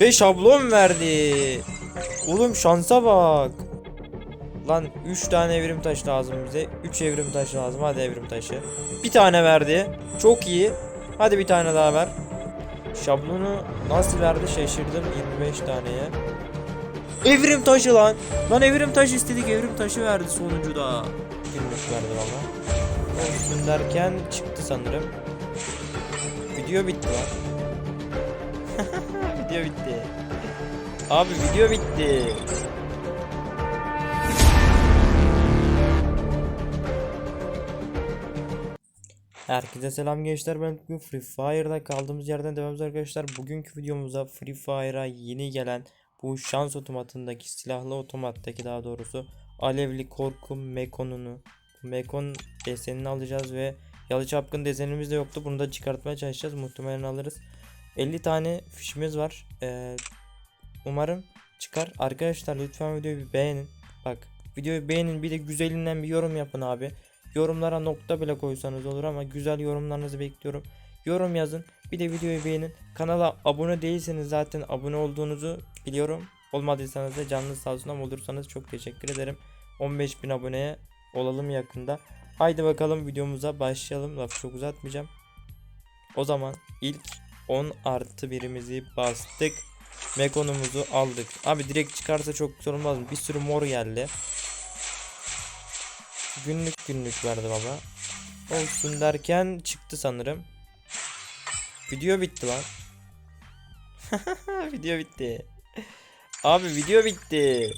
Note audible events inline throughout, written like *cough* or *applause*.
Ve şablon verdi. Oğlum şansa bak. Lan 3 tane evrim taşı lazım bize. 3 evrim taşı lazım. Hadi evrim taşı. Bir tane verdi. Çok iyi. Hadi bir tane daha ver. Şablonu nasıl verdi şaşırdım 25 taneye. Evrim taşı lan. Lan evrim taşı istedik. Evrim taşı verdi sonuncu da. Günlük verdi valla. Olsun derken çıktı sanırım. Video bitti lan. *laughs* video bitti. Abi video bitti. Herkese selam gençler ben bugün Free Fire'da kaldığımız yerden devam ediyoruz arkadaşlar. Bugünkü videomuzda Free Fire'a yeni gelen bu şans otomatındaki silahlı otomattaki daha doğrusu alevli korku mekonunu mekon desenini alacağız ve yalı çapkın desenimiz de yoktu. Bunu da çıkartmaya çalışacağız. Muhtemelen alırız. 50 tane fişimiz var. Ee, umarım çıkar. Arkadaşlar lütfen videoyu bir beğenin. Bak videoyu beğenin bir de güzelinden bir yorum yapın abi. Yorumlara nokta bile koysanız olur ama güzel yorumlarınızı bekliyorum. Yorum yazın. Bir de videoyu beğenin. Kanala abone değilseniz zaten abone olduğunuzu biliyorum. Olmadıysanız da canlı sağ olsun ama olursanız çok teşekkür ederim. 15.000 aboneye olalım yakında. Haydi bakalım videomuza başlayalım. Lafı çok uzatmayacağım. O zaman ilk 10 artı birimizi bastık. Mekonumuzu aldık. Abi direkt çıkarsa çok güzel olmaz mı? Bir sürü mor geldi. Günlük günlük verdi baba. Olsun derken çıktı sanırım. Video bitti lan. *laughs* video bitti. Abi video bitti.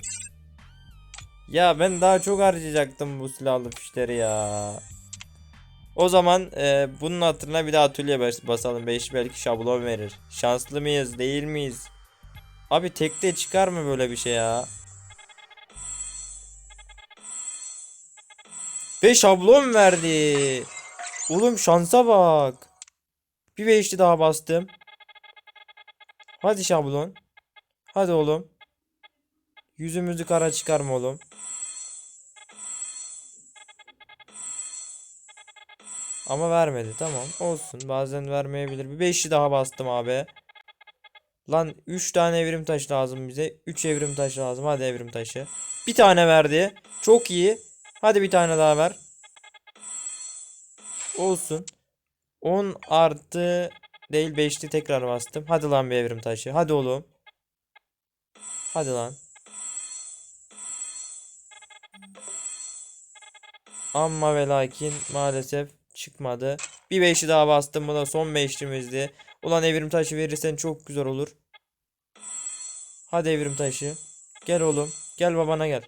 Ya ben daha çok harcayacaktım bu silahlı fişleri ya. O zaman e, bunun hatırına bir daha atölye bas- basalım. 5 belki şablon verir. Şanslı mıyız değil miyiz? Abi tekte çıkar mı böyle bir şey ya? Ve şablon verdi. Oğlum şansa bak. Bir beşli daha bastım. Hadi şablon. Hadi oğlum. Yüzümüzü kara çıkarma oğlum. Ama vermedi tamam olsun bazen vermeyebilir. Bir beşli daha bastım abi. Lan 3 tane evrim taşı lazım bize. 3 evrim taşı lazım. Hadi evrim taşı. Bir tane verdi. Çok iyi. Hadi bir tane daha ver. Olsun. 10 artı değil 5'li tekrar bastım. Hadi lan bir evrim taşı. Hadi oğlum. Hadi lan. Ama ve lakin maalesef çıkmadı. Bir 5'li daha bastım. Bu da son 5'limizdi. Ulan evrim taşı verirsen çok güzel olur. Hadi evrim taşı. Gel oğlum. Gel babana gel.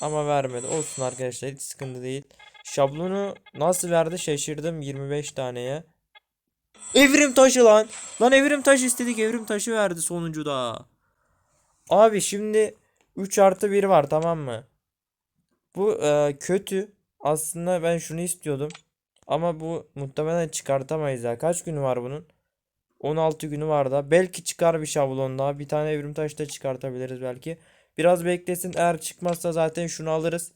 Ama vermedi. Olsun arkadaşlar hiç sıkıntı değil. Şablonu nasıl verdi şaşırdım 25 taneye. Evrim taşı lan. Lan evrim taşı istedik evrim taşı verdi sonuncuda. Abi şimdi 3 artı 1 var tamam mı? Bu e, kötü. Aslında ben şunu istiyordum. Ama bu muhtemelen çıkartamayız ya. Kaç günü var bunun? 16 günü var da. Belki çıkar bir şablon daha. Bir tane evrim taşı da çıkartabiliriz belki. Biraz beklesin. Eğer çıkmazsa zaten şunu alırız.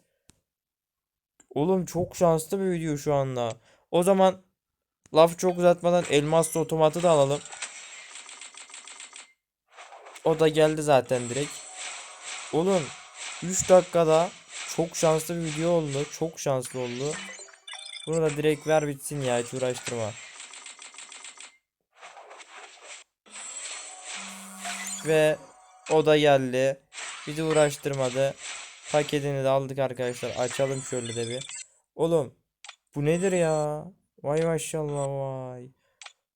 Oğlum çok şanslı bir video şu anda. O zaman lafı çok uzatmadan elmaslı otomatı da alalım. O da geldi zaten direkt. Oğlum 3 dakikada çok şanslı bir video oldu. Çok şanslı oldu. Bunu da direkt ver bitsin ya hiç uğraştırma. Ve o da geldi. Bizi uğraştırmadı. Paketini de aldık arkadaşlar. Açalım şöyle de bir. Oğlum bu nedir ya? Vay maşallah vay.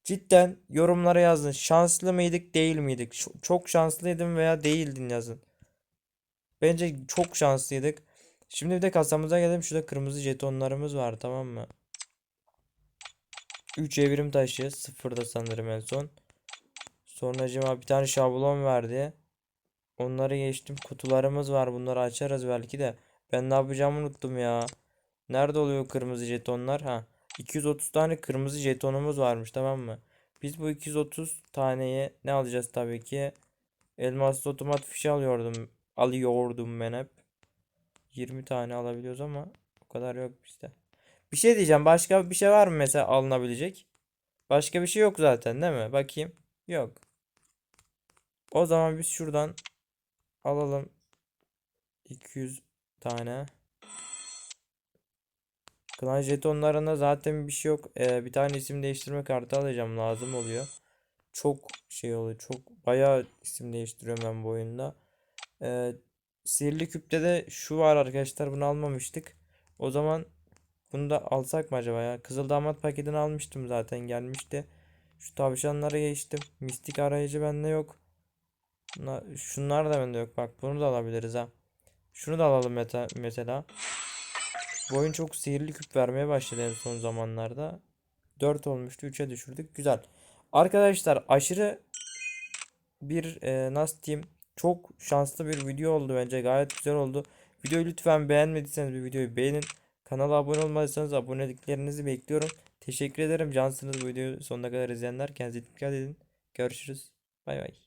Cidden yorumlara yazın. Şanslı mıydık değil miydik? Çok şanslıydım veya değildin yazın. Bence çok şanslıydık. Şimdi bir de kasamıza gelelim. Şurada kırmızı jetonlarımız var tamam mı? 3 evrim taşı. Sıfırda sanırım en son. Sonracıma bir tane şablon verdi. Onları geçtim. Kutularımız var. Bunları açarız belki de. Ben ne yapacağımı unuttum ya. Nerede oluyor kırmızı jetonlar? Ha. 230 tane kırmızı jetonumuz varmış tamam mı? Biz bu 230 taneye ne alacağız tabii ki? Elmaslı otomat fişi alıyordum. Alıyordum ben hep. 20 tane alabiliyoruz ama o kadar yok bizde. Bir şey diyeceğim. Başka bir şey var mı mesela alınabilecek? Başka bir şey yok zaten değil mi? Bakayım. Yok. O zaman biz şuradan alalım 200 tane. Klan jetonlarında zaten bir şey yok. Ee, bir tane isim değiştirme kartı alacağım lazım oluyor. Çok şey oluyor. Çok bayağı isim değiştiriyorum ben bu oyunda. Ee, sihirli küpte de şu var arkadaşlar. Bunu almamıştık. O zaman bunu da alsak mı acaba ya? Kızıl damat paketini almıştım zaten gelmişti. Şu tavşanlara geçtim. Mistik arayıcı bende yok. Bunlar, şunlar da bende yok. Bak bunu da alabiliriz ha. Şunu da alalım meta, mesela. Bu oyun çok sihirli küp vermeye başladı en son zamanlarda. 4 olmuştu 3'e düşürdük. Güzel. Arkadaşlar aşırı bir e, nasıl diyeyim çok şanslı bir video oldu bence. Gayet güzel oldu. Videoyu lütfen beğenmediyseniz bir videoyu beğenin. Kanala abone olmadıysanız aboneliklerinizi bekliyorum. Teşekkür ederim. Cansınız bu videoyu sonuna kadar izleyenler. Kendinize dikkat edin. Görüşürüz. Bay bay.